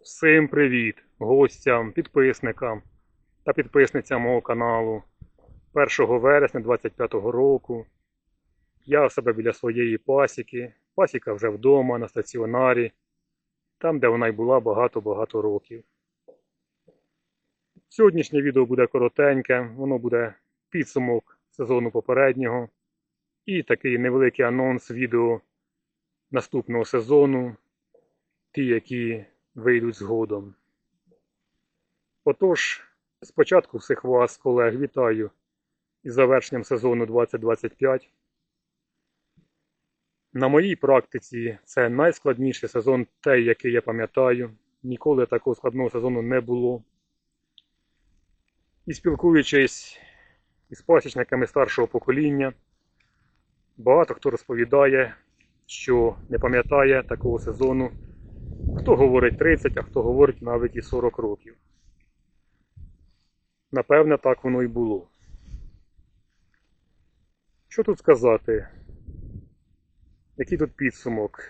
Всім привіт гостям, підписникам та підписницям мого каналу. 1 вересня 2025 року я в себе біля своєї пасіки. Пасіка вже вдома на стаціонарі, там, де вона й була багато-багато років. Сьогоднішнє відео буде коротеньке, воно буде підсумок сезону попереднього і такий невеликий анонс відео наступного сезону, ті, які вийдуть згодом. Отож, спочатку всіх вас, колег, вітаю із завершенням сезону 2025. На моїй практиці це найскладніший сезон, той, який я пам'ятаю. Ніколи такого складного сезону не було. І спілкуючись із пасічниками старшого покоління, багато хто розповідає, що не пам'ятає такого сезону. Хто говорить 30, а хто говорить навіть і 40 років. Напевне, так воно і було. Що тут сказати? Який тут підсумок?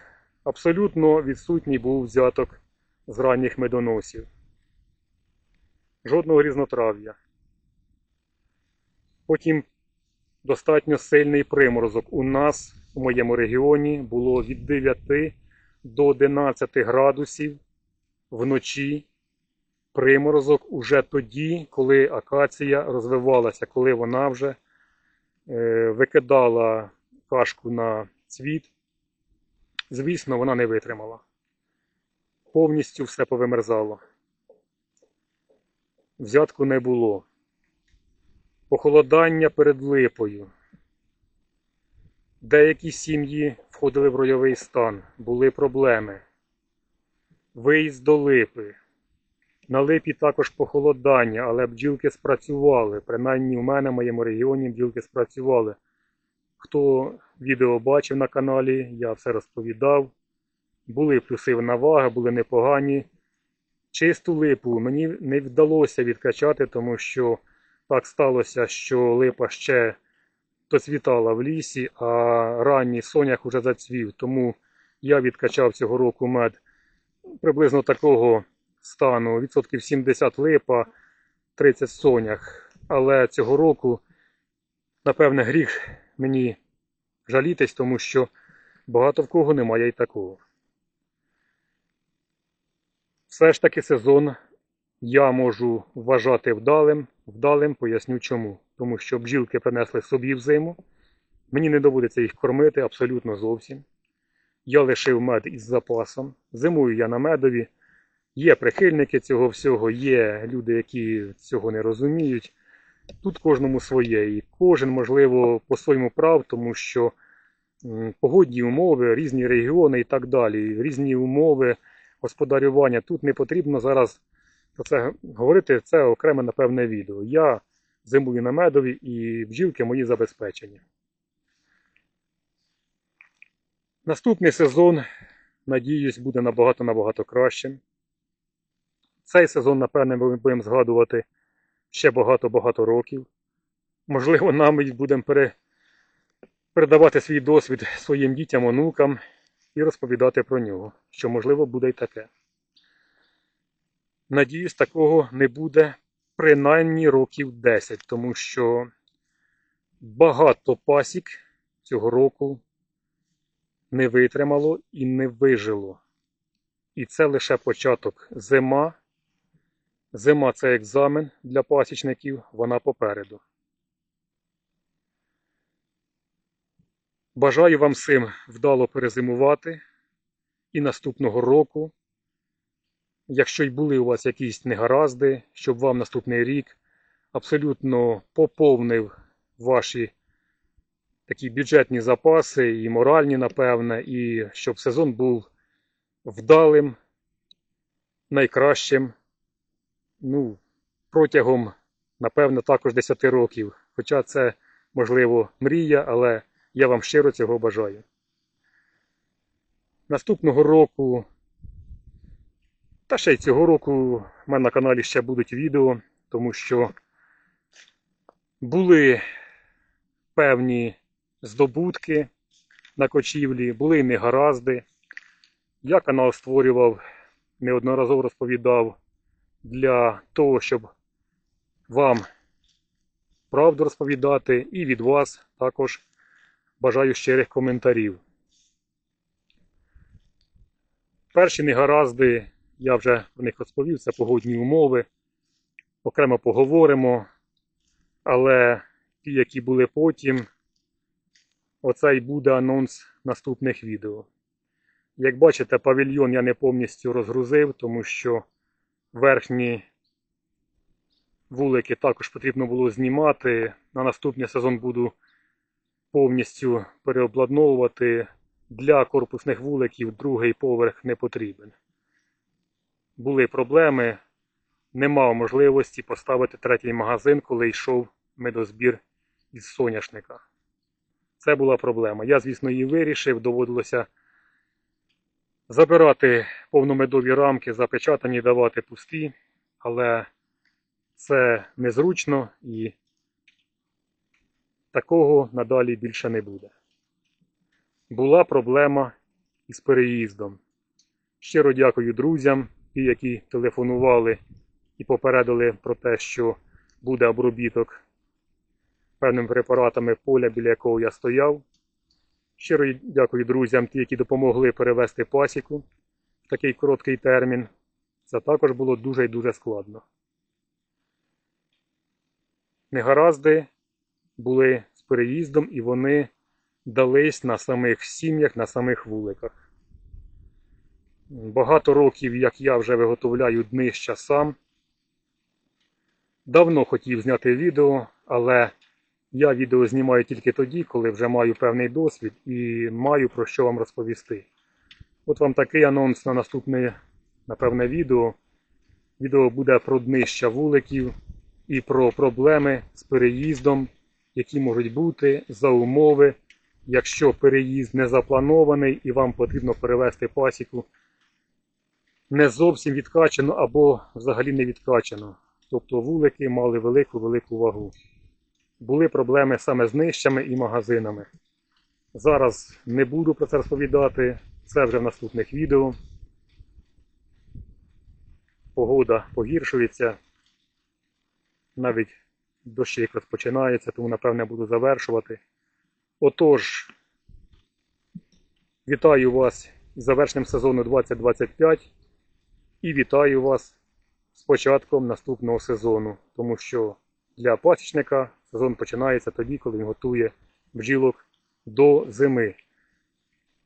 Абсолютно відсутній був взяток з ранніх медоносів. Жодного різнотрав'я. Потім достатньо сильний приморозок. У нас у моєму регіоні було від 9 до 11 градусів вночі приморозок уже тоді, коли акація розвивалася, коли вона вже е, викидала кашку на цвіт. Звісно, вона не витримала. Повністю все повимерзало. Взятку не було. Похолодання перед липою. Деякі сім'ї входили в ройовий стан, були проблеми. Виїзд до липи. На липі також похолодання, але бджілки спрацювали. Принаймні в мене в моєму регіоні бджілки спрацювали. Хто відео бачив на каналі, я все розповідав. Були плюси наваги, були непогані. Чисту липу мені не вдалося відкачати, тому що так сталося, що липа ще доцвітала в лісі, а ранній сонях уже зацвів. Тому я відкачав цього року мед приблизно такого стану. Відсотків 70 липа, 30 сонях. Але цього року, напевне, гріх мені жалітись, тому що багато в кого немає і такого. Все ж таки сезон я можу вважати вдалим. Вдалим поясню чому. Тому що бджілки принесли собі в зиму. Мені не доводиться їх кормити абсолютно зовсім. Я лишив мед із запасом. Зимую я на медові. Є прихильники цього всього, є люди, які цього не розуміють. Тут кожному своє. І кожен, можливо, по своєму прав, тому що погодні умови, різні регіони і так далі, різні умови господарювання. Тут не потрібно зараз про це говорити. Це окреме, напевне, відео. Я зимую на медові і бджілки мої забезпечені. Наступний сезон, надіюсь, буде набагато-набагато кращим. Цей сезон, напевне, ми будемо згадувати ще багато-багато років. Можливо, навіть будемо пере... передавати свій досвід своїм дітям, онукам і розповідати про нього, що, можливо, буде й таке. Надіюсь, такого не буде принаймні років 10, тому що багато пасік цього року не витримало і не вижило. І це лише початок зима. Зима це екзамен для пасічників, вона попереду. Бажаю вам всім вдало перезимувати і наступного року Якщо й були у вас якісь негаразди, щоб вам наступний рік абсолютно поповнив ваші такі бюджетні запаси і моральні, напевне, і щоб сезон був вдалим, найкращим, ну, протягом, напевно, також 10 років. Хоча це, можливо, мрія, але я вам щиро цього бажаю. Наступного року. Та ще й цього року в мене на каналі ще будуть відео, тому що були певні здобутки на кочівлі, були негаразди. Я канал створював неодноразово розповідав для того, щоб вам правду розповідати, і від вас також бажаю щирих коментарів. Перші негаразди, я вже про них розповів, це погодні умови. Окремо поговоримо. Але ті, які були потім, оце і буде анонс наступних відео. Як бачите, павільйон я не повністю розгрузив, тому що верхні вулики також потрібно було знімати. На наступний сезон буду повністю переобладновувати. Для корпусних вуликів другий поверх не потрібен. Були проблеми, не мав можливості поставити третій магазин, коли йшов медозбір із соняшника. Це була проблема. Я, звісно, її вирішив, доводилося забирати повномедові рамки, запечатані, давати пусті, але це незручно і такого надалі більше не буде. Була проблема із переїздом. Щиро дякую друзям, ті, які телефонували і попередили про те, що буде обробіток певними препаратами поля, біля якого я стояв. Щиро дякую друзям, ті, які допомогли перевести пасіку в такий короткий термін. Це також було дуже і дуже складно. Негаразди були з переїздом і вони дались на самих сім'ях, на самих вуликах. Багато років, як я вже виготовляю днища сам. Давно хотів зняти відео, але я відео знімаю тільки тоді, коли вже маю певний досвід і маю про що вам розповісти. От вам такий анонс на наступне, напевне, відео. Відео буде про днища вуликів і про проблеми з переїздом, які можуть бути за умови, якщо переїзд не запланований і вам потрібно перевести пасіку не зовсім відкачано або взагалі не відкачано. Тобто вулики мали велику-велику вагу. Були проблеми саме з нищами і магазинами. Зараз не буду про це розповідати, це вже в наступних відео. Погода погіршується, навіть дощик розпочинається, тому напевне буду завершувати. Отож, вітаю вас із завершенням сезону 2025 і вітаю вас з початком наступного сезону, тому що для пасічника сезон починається тоді, коли він готує бджілок до зими.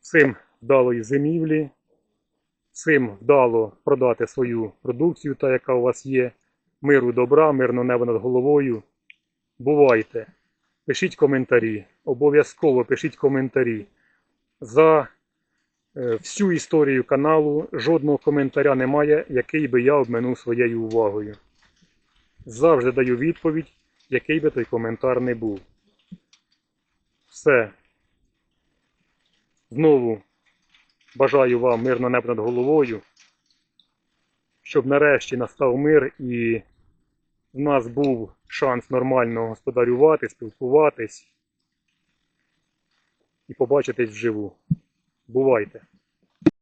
Всім вдалої зимівлі, всім вдало продати свою продукцію, та яка у вас є. Миру добра, мирно небо над головою. Бувайте! Пишіть коментарі, обов'язково пишіть коментарі. За всю історію каналу жодного коментаря немає, який би я обминув своєю увагою. Завжди даю відповідь, який би той коментар не був. Все. Знову бажаю вам мирно небо над головою, щоб нарешті настав мир і в нас був шанс нормально господарювати, спілкуватись і побачитись вживу. Бувайте!